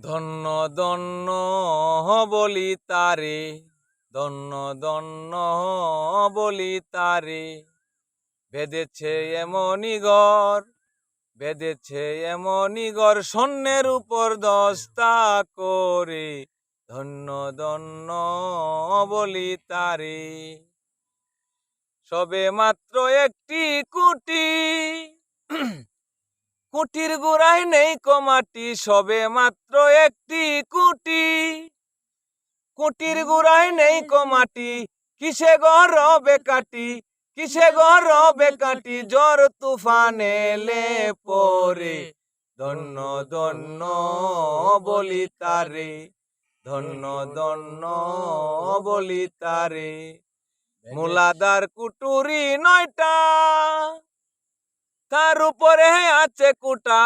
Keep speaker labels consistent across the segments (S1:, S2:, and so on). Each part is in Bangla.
S1: ধন্য ধন্য বলি তারে, ধন্য ধন্য বলি তারে। বেঁধেছে এমনই ঘর, বেঁধেছে এমনই ঘর, স্বর্ণের উপর দস্তা করে। ধন্য ধন্য বলি তারে। সবে মাত্র একটি কুটি কুটির গোড়ায় নেই কমাটি সবে মাত্র একটি কুটি। কুটির গোড়ায় নেই কমাটি কিসে ঘর বেকাটি কিসে ঘর বেকাটি জ্বর তুফান এলে পরে ধন্য ধন্য বলি তারে ধন্য ধন্য বলি তারে। মুলাদার কুটুরি নয়টা তার উপরে আছে কুটা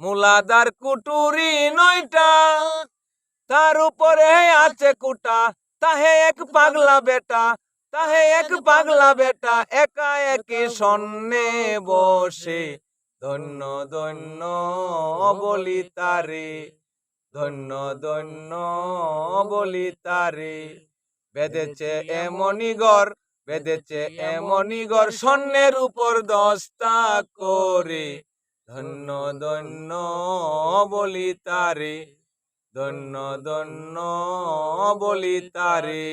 S1: মুলাদার কুটুরি নয়টা। তার উপরে আছে কুটা, তাহে এক পাগলা বেটা, তাহে এক পাগলা বেটা, একা একে সন্নে বসে। ধন্য ধন্য বলি তারে ধন্য ধন্য বলি তারে বেঁধেছে এমনই ঘর বেঁধেছে এমনই গর্ষণের স্বর্ণের উপর দস্তা করে। ধন্য ধন্য বলি তারে ধন্য ধন্য বলি তারে।